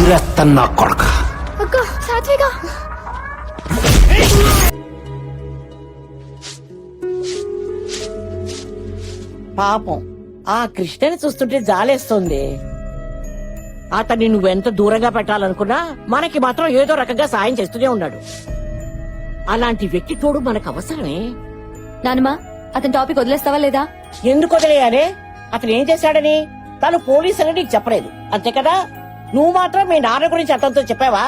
చీరెత్తన్నా కొడక. పాపం ఆ కృష్ణని చూస్తుంటే జాలేస్తుంది. అతన్ని నువ్వెంత దూరంగా పెట్టాలనుకున్నా మనకి మాత్రం ఏదో రకంగా సాయం చేస్తూనే ఉన్నాడు. అలాంటి వ్యక్తి తోడు మనకు అవసరమే. నానమ్మా అతని టాపిక్ వదిలేస్తావా లేదా? ఎందుకు వదిలేయాలి? అతను ఏం చేశాడని? తను పోలీసు అని నీకు చెప్పలేదు. అంతే కదా? నువ్వు మాత్రం మీ నాన్న గురించి అతనితో చెప్పావా?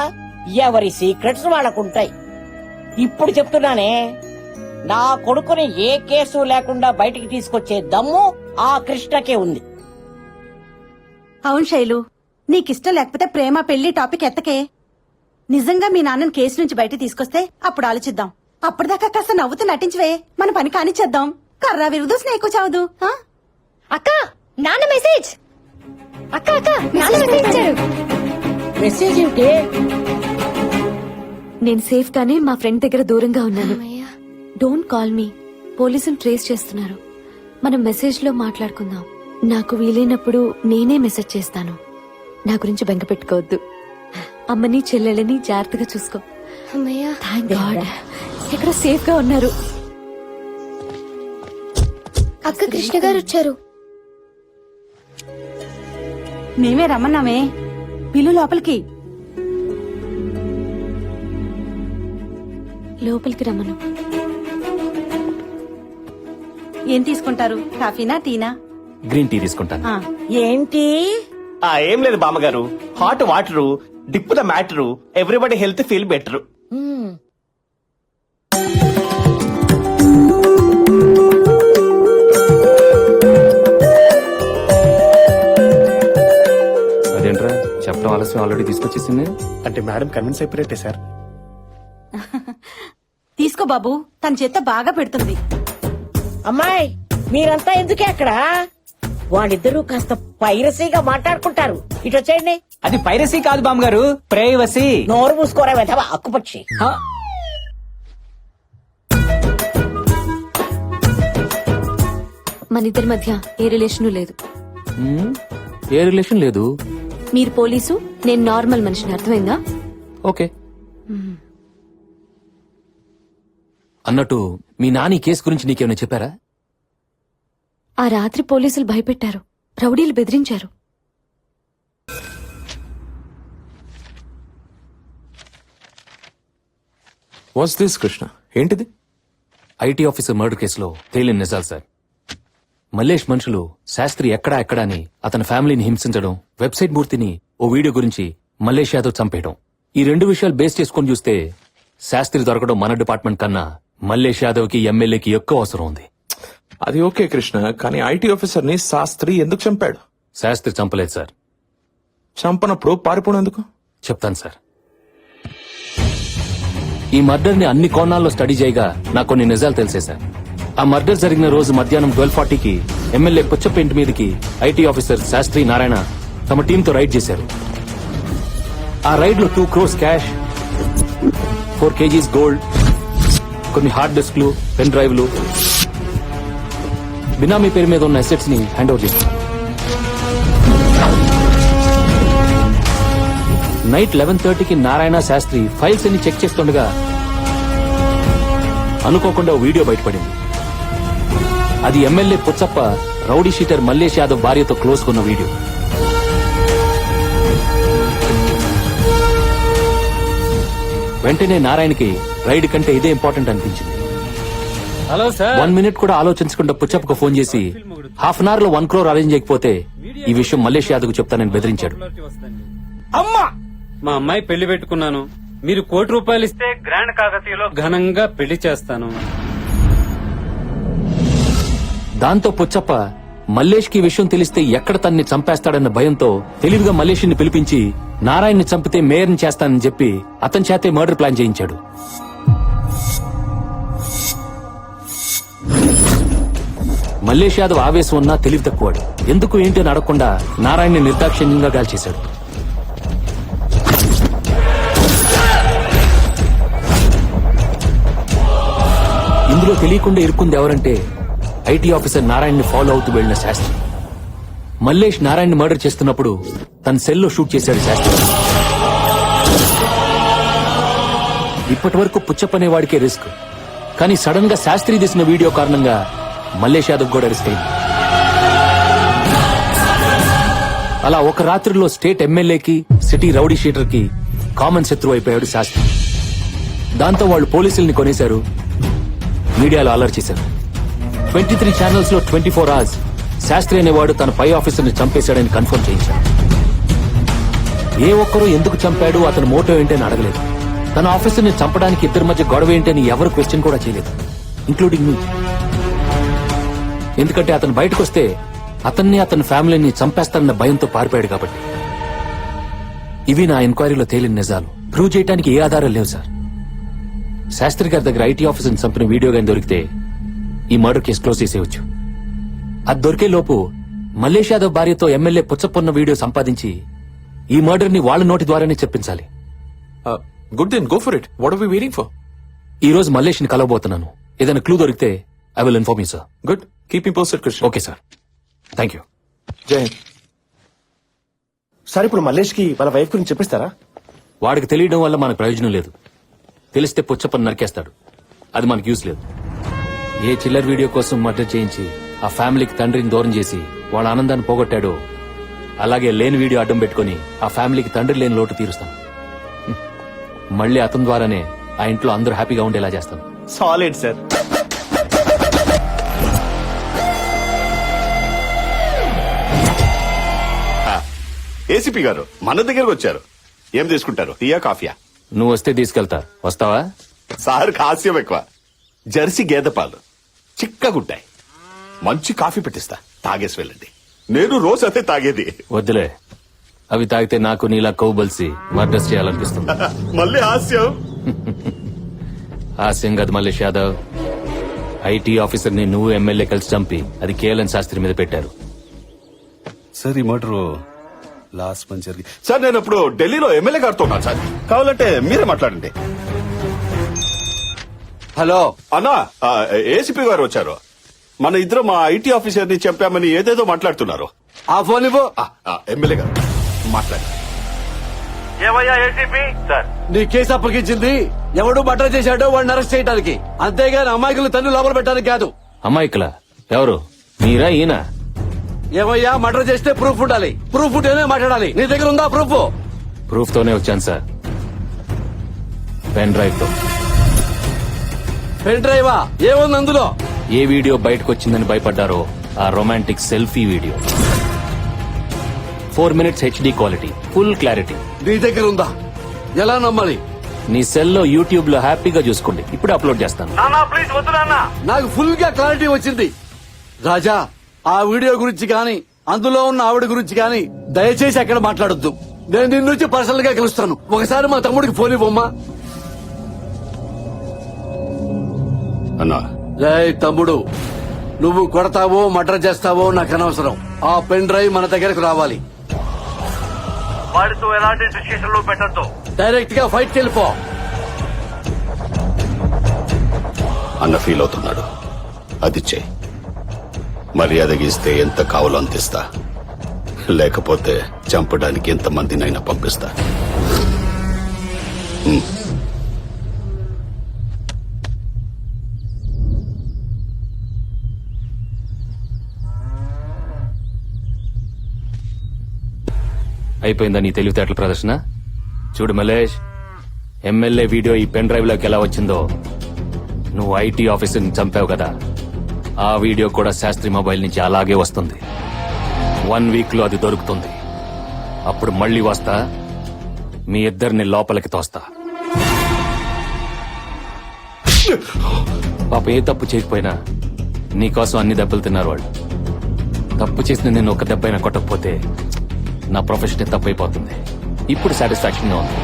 ఎవరి సీక్రెట్స్ వాళ్ళకుంటాయి. ఇప్పుడు చెప్తున్నానే నా కొడుకుని ఏ కేసు లేకుండా బయటికి తీసుకొచ్చే దమ్ము ఆ కృష్ణకే ఉంది. అవును శైలు నీకిష్టం లేకపోతే ప్రేమ పెళ్ళి టాపిక్ ఎత్తకే. నిజంగా మీ నాన్నని కేసు నుంచి బయట తీసుకొస్తే అప్పుడు ఆలోచిద్దాం. అప్పటిదాకా కాస్త నవ్వుతూ నటించవే మన పని కానిచ్చేద్దాం. కర్రా విరుదు స్నేకు చావదు? అక్క నాన్న మెసేజ్! అక్క అక్క మెసేజ్ ఏంటి? నేను సేఫ్ గానే మా ఫ్రెండ్ దగ్గర దూరంగా ఉన్నాను. డోంట్ కాల్ మీ పోలీసులు ట్రేస్ చేస్తున్నారు. మనం మెసేజ్లో మాట్లాడుకుందాం. నాకు వీలైనప్పుడు నేనే మెసేజ్ చేస్తాను. నా గురించి బెంగ పెట్టుకోవద్దు. అమ్మని చెల్లెళ్ళని జాగ్రత్తగా చూసుకో. ఎక్కడ సేఫ్గా ఉన్నారు? అక్క కృష్ణ గారు వచ్చారు. మేమే రమ్మన్నామే. పిల్లు లోపలికి. లోపలికి రమ్మను. ఏం తీసుకుంటారు? కాఫీనా టీనా? గ్రీన్ టీ తీసుకుంటాను. ఆ, ఏంటి? ఆ ఏం లేదు బామ్మగారు. Hot water dip the matter everybody health feel better. చెప్పడం ఆలస్యం ఆల్రెడీ తీసుకొచ్చేసింది. అంటే మేడం కన్విన్స్ అయిపోయినట్టే సార్. తీసుకో బాబు తన చేత్తో బాగా పెడుతుంది. అమ్మాయి మీరంతా ఎందుకే అక్కడ? వాళ్ళిద్దరూ కాస్త పైరసీగా మాట్లాడుకుంటారు. ఇటు వచ్చేయండి. అది పైరసీ కాదు బామ్మగారు ప్రేయవసి నోరు మూసుకోరా వెధవ అక్కుపక్షి. మన ఇద్దరి మధ్య ఏ రిలేషన్ లేదు? ఏ రిలేషన్ లేదు? మీరు పోలీసు? నేను నార్మల్ మనిషిని అర్థమైందా? ఓకే. అన్నట్టు మీ నాని కేసు గురించి నీకేమైనా చెప్పారా? ఆ రాత్రి పోలీసులు భయపెట్టారు. రౌడీలు బెదిరించారు. వాట్స్ దిస్ కృష్ణ ఏంటిది? ఐటీ ఆఫీసర్ మర్డర్ కేసులో తేలిన నిజాలు సార్. మల్లేష్ మనుషులు శాస్త్రి ఎక్కడా ఎక్కడా అని అతని ఫ్యామిలీని హింసించడం వెబ్సైట్ మూర్తిని ఓ వీడియో గురించి మల్లేష్ యాదవ్ చంపేయడం ఈ రెండు విషయాలు బేస్ చేసుకొని చూస్తే శాస్త్రి దొరకడం మన డిపార్ట్మెంట్ కన్నా మల్లేష్ యాదవ్కి ఎమ్మెల్యేకి ఎక్కువ అవసరం ఉంది. అది ఓకే కృష్ణ కానీ ఐటీ ఆఫీసర్ని శాస్త్రి ఎందుకు చంపాడు? శాస్త్రి చంపలేదు సార్. చంపనప్పుడు పారిపోవడం ఎందుకు? చెప్తాను సార్. ఈ మర్డర్ని అన్ని కోణాల్లో స్టడీ చేయగా నాకు కొన్ని నిజాలు తెలిసే సార్. ఆ మర్డర్ జరిగిన రోజు మధ్యాహ్నం ట్వెల్వ్ ఫార్టీకి ఎమ్మెల్యే పుచ్చపేంటి మీదకి ఐటీ ఆఫీసర్ శాస్త్రి నారాయణ తమ టీంతో రైడ్ చేశారు. ఆ రైడ్లో two crores cash four KGs gold కొన్ని హార్డ్ డిస్క్లు పెన్ డ్రైవ్లు బినామీ పేరు మీద ఉన్న అసెట్స్ని హ్యాండ్ ఓవర్ చేశారు. నైట్ లెవెన్ థర్టీకి నారాయణ శాస్త్రి ఫైల్స్ అన్ని చెక్ చేస్తుండగా అనుకోకుండా ఓ వీడియో బయటపడింది. అది MLA Puchappa rowdy sheeter Mallesh Yadav భార్యతో క్లోజ్ కొన్న వీడియో. వెంటనే నారాయణకి రైడ్ కంటే ఇదే ఇంపార్టెంట్ అనిపించింది. Hello sir. వన్ మినిట్ కూడా ఆలోచించకుండా పుచ్చప్పకు ఫోన్ చేసి హాఫ్ అన్ అవర్లో వన్ క్రోర్ అరేంజ్ చేయకపోతే ఈ విషయం మల్లేష్ యాదవ్ చెప్తానని బెదిరించాడు. అమ్మా! మా అమ్మాయి పెళ్ళి పెట్టుకున్నాను. మీరు కోటి రూపాయలు ఇస్తే గ్రాండ్ కాకతీయలో ఘనంగా పెళ్ళి చేస్తాను. దాంతో పుచ్చప్ప మల్లేష్కి విషయం తెలిస్తే ఎక్కడ తన్ని చంపేస్తాడన్న భయంతో తెలివిగా మల్లేష్ని పిలిపించి నారాయణ్ని చంపితే మేయర్ని చేస్తానని చెప్పి అతని చేతే మర్డర్ ప్లాన్ చేయించాడు. మల్లేష్ యాదవ్ ఆవేశం ఉన్నా తెలివి తక్కువాడు. ఎందుకు ఏంటి అని అడగకుండా నారాయణ్ని నిర్దాక్షిణ్యంగా గాల్చేశాడు. ఇందులో తెలియకుండా ఇరుక్కుంది ఎవరంటే ఐటీ ఆఫీసర్ నారాయణ్ని ఫాలో అవుతూ వెళ్ళిన శాస్త్రి. మల్లేష్ నారాయణ్ మర్డర్ చేస్తున్నప్పుడు తన సెల్లో షూట్ చేశాడు శాస్త్రి. ఇప్పటి వరకు పుచ్చప్పనే వాడికే రిస్క్ కానీ సడన్గా శాస్త్రి తీసిన వీడియో కారణంగా మల్లేష్ యాదవ్ కూడా రిస్క్ అయింది. అలా ఒక రాత్రిలో స్టేట్ ఎమ్మెల్యేకి సిటీ రౌడీ షీటర్కి కామన్ శత్రువు అయిపోయాడు శాస్త్రి. దాంతో వాళ్ళు పోలీసుల్ని కొనేశారు. మీడియాలో అలర్ట్ చేశారు. ట్వంటీ త్రీ ఛానల్స్లో ట్వంటీ ఫోర్ అవర్స్ శాస్త్రి అనేవాడు తన పై ఆఫీసర్ని చంపేశాడని కన్ఫర్మ్ చేయించాడు. ఏ ఒక్కరూ ఎందుకు చంపాడు అతని మోటో ఏంటని అడగలేదు. తన ఆఫీసర్ని చంపడానికి ఇద్దరి మధ్య గొడవ ఏంటని ఎవరు క్వశ్చన్ కూడా చేయలేదు ఇంక్లూడింగ్ మీ ఎందుకంటే అతను బయటకు వస్తే అతన్ని అతని ఫ్యామిలీని చంపేస్తానన్న భయంతో పారిపోయాడు కాబట్టి. ఇవి నా ఎంక్వైరీలో తేలిన నిజాలు. ప్రూవ్ చేయడానికి ఏ ఆధారం లేవు సార్. శాస్త్రి గారి దగ్గర ఐటీ ఆఫీసర్ని చంపిన వీడియో కానీ దొరికితే ఈ మర్డర్ కేసు క్లోజ్ చేసేయచ్చు. అది దొరికే లోపు మల్లేష్ యాదవ్ భార్యతో ఎమ్మెల్యే పుచ్చపొన్న వీడియో సంపాదించి ఈ మర్డర్ని వాళ్ళ నోటి ద్వారానే చెప్పించాలి. Good then go for it what are we waiting for ఈ రోజు మల్లేష్ని కలవబోతున్నాను. ఏదైనా క్లూ దొరికితే I will inform you sir good keep me posted Krishna okay sir thank you Jai Hind sir ఇప్పుడు మల్లేష్కి వాళ్ళ వైఫ్ గురించి చెప్పిస్తారా? వాడికి తెలియడం వల్ల మనకు ప్రయోజనం లేదు. తెలిస్తే పుచ్చపని నరికేస్తాడు. అది మనకు యూస్ లేదు. ఏ చిల్లర్ వీడియో కోసం మర్డర్ చేయించి ఆ ఫ్యామిలీకి తండ్రిని దూరం చేసి వాళ్ళ ఆనందాన్ని పోగొట్టాడో అలాగే లేని వీడియో అడ్డం పెట్టుకుని ఆ ఫ్యామిలీకి తండ్రి లేని లోటు తీరుస్తాను హ్మ్. మళ్ళీ అతని ద్వారానే ఆ ఇంట్లో అందరూ హ్యాపీగా ఉండేలా చేస్తాను సాలిడ్ సార్. ఏసీపీ గారు మన దగ్గరకు వచ్చారు. ఏం తీసుకుంటారు? టీయా కాఫీయా? నువ్వు వస్తే తీసుకెళ్తా. వస్తావా? సార్ హాస్యం ఎక్కువ. జెర్సీ గేదె పాలు. చిక్కగుంటాయి మంచి కాఫీ పెట్టిస్తా. తాగేసి వెళ్ళండి. నేను రోజు అదే తాగేది. వద్దులే. అవి తాగితే నాకు నీలా కౌబల్సి మర్డర్స్ చేయాలనిపిస్తుంది. మళ్ళీ హాస్యం. హాస్యం కాదు మల్లేష్ యాదవ్. ఐటీ ఆఫీసర్ని నువ్వు ఎమ్మెల్యే కలిసి చంపి అది కేఎల్ఎన్ శాస్త్రి మీద పెట్టారు. సార్ ఈ మటర్ లాస్ట్ మంత్ జరిగి సార్ నేను ఇప్పుడు ఢిల్లీలో ఎమ్మెల్యే గారితో ఉన్నాను సార్. కావాలంటే మీరే మాట్లాడండి. హలో. అన్నా ఏసీపీ గారు వచ్చారు. మన ఇద్దరు మా ఐటీ ఆఫీసర్ని చెప్పామని ఏదేదో మాట్లాడుతున్నారు. ఆ ఫోన్ ఇవ్వు. ఎమ్మెల్యే గారు మాట్లాడండి నీ కేసు అప్పగించింది. ఎవడు మర్డర్ చేశాడో వాడిని అరెస్ట్ చేయడానికి అంతేగాని అమాయకులు తన్ను లోపల పెట్టడానికి కాదు. అమ్మాయికలా ఎవరు? మీరా ఈయన? ఏమయ్యా మర్డర్ చేస్తే ప్రూఫ్ ఉండాలి. ప్రూఫ్ ఉంటేనే మాట్లాడాలి. నీ దగ్గర ఉందా ప్రూఫ్? ప్రూఫ్ తోనే వచ్చాను సార్. పెన్ డ్రైవ్తో పెన్ డ్రైవా? ఏముంది అందులో? ఏ వీడియో బయటకు వచ్చిందని భయపడ్డారో ఆ romantic selfie video. Four minutes HD quality full clarity. నీ దగ్గర ఉందా? ఎలా నమ్మాలి? నీ సెల్లో యూట్యూబ్లో హ్యాపీగా చూసుకోండి. ఇప్పుడు అప్లోడ్ చేస్తాను. నాకు ఫుల్గా క్లారిటీ వచ్చింది. రాజా ఆ వీడియో గురించి గాని అందులో ఉన్న ఆవిడ గురించి గాని దయచేసి అక్కడ మాట్లాడొద్దు. నేను నిన్ను నుంచి పర్సనల్గా కలుస్తాను. ఒకసారి మా తమ్ముడికి ఫోన్ ఇవ్వమ్మా. అన్నా. రేయ్ తమ్ముడు నువ్వు కొడతావో మర్డర్ చేస్తావో నాకు అనవసరం. ఆ పెన్ డ్రైవ్ మన దగ్గరకు రావాలి. వాడితో ఎలాంటి డిస్కషన్లో పెట్టద్దు. డైరెక్ట్గా ఫైట్ వెళ్ళిపో అన్న ఫీల్ అవుతున్నాడు. అది చెయ్యి మర్యాదగా ఇస్తే ఎంత కావాలో అంతిస్తా లేకపోతే చంపడానికి ఎంత మందినైనా పంపిస్తా అయిపోయిందా నీ తెలివితేటల ప్రదర్శన? చూడు మలేష్ ఎమ్మెల్యే వీడియో ఈ పెన్ డ్రైవ్లోకి ఎలా వచ్చిందో. నువ్వు ఐటీ ఆఫీసర్ని చంపావు కదా. ఆ వీడియో కూడా శాస్త్రి మొబైల్ నుంచి అలాగే వస్తుంది. వన్ వీక్లో అది దొరుకుతుంది. అప్పుడు మళ్ళీ వస్తా. మీ ఇద్దరిని లోపలికి తోస్తా. పాప ఏ తప్పు చేయకపోయినా నీకోసం అన్ని దెబ్బలు తిన్నారు వాళ్ళు. తప్పు చేసిన నేను ఒక దెబ్బైనా కొట్టకపోతే నా ప్రొఫెషన్ తప్పైపోతుంది ఇప్పుడు సాటిస్ఫాక్షన్గా ఉంది.